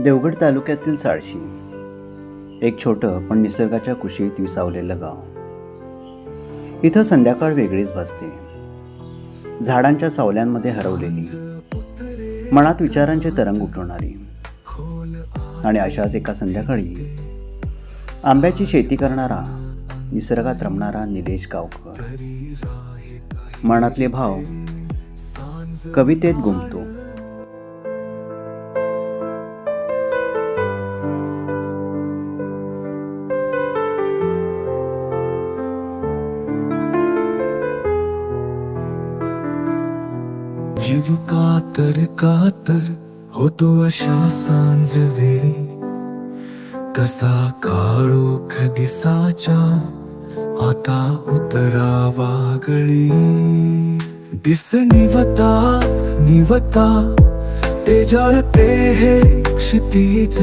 देवगड तालुक्यातील साळशी. एक छोटं पण निसर्गाच्या कुशीत विसावलेलं गाव. इथं संध्याकाळ वेगळीच भासते. झाडांच्या सावल्यांमध्ये हरवलेली. मनात विचारांचे तरंग उठवणारी. आणि अशाच एका संध्याकाळी आंब्याची शेती करणारा निसर्गात रमणारा निलेश गावकर. मनातले भाव कवितेत गुंततो. जीव कातर कातर होतो अशा सांज वेळी कसा काळोख दिसाच्या आता उतरावा गळी. दिस निवता निवता ते जळते हे क्षितिज.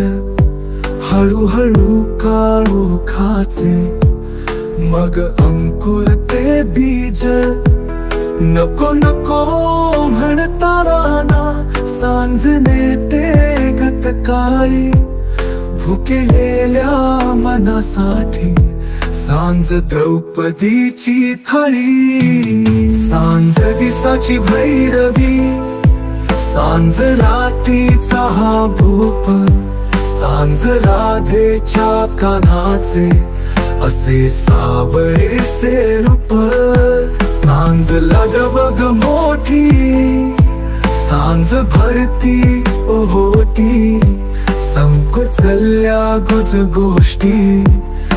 हळूहळू काळोखाचे मग अंकुर ते बीज. नको नको सांजने ते गत काळी भुकेलेल्या मनासाठी सांज द्रौपदीची थाळी. सांज दिसाची भैरवी सांज रातीचा हा भूप सांज राधेच्या कानाचे असे सावळेसे रूप. सांज लगबग मोठी सांज भरती ओहोटी संकुचल्या गुज गोष्टी.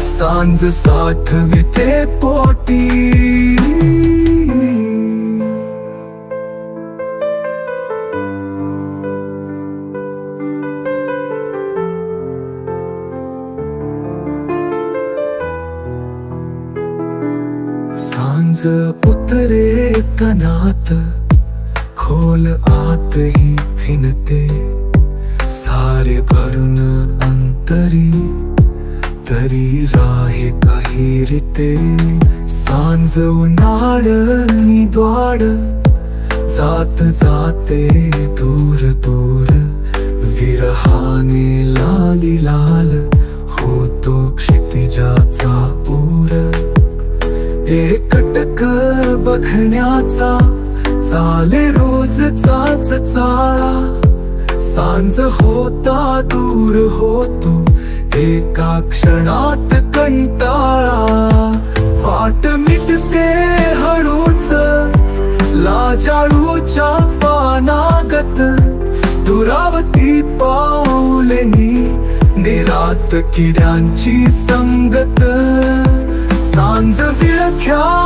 सांज साठविते पोटी. सांज उतरे तनात आतही भिनते सारे भरून अंतरी तरी राहे काही रिते. सांज उन्हाळ द्वाड जात जाते दूर दूर. विरहाने लाली लाल होतो क्षितिजाचा पूर. एकटक बघण्याचा चाले रोज चाच चाळा. सांज होता दूर होतो. एका क्षणात कंटाळा. वाट मिटते हळूच. लाजाळूच्या पानागत. दुरावती पाऊलेनी निरात किड्यांची संगत. सांज विळख्या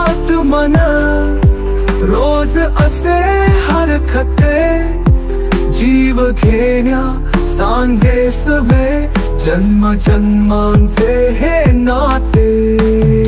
असे हरकते जीव घेण्या सांगे सवे जन्म जन्मांचे हे नाते.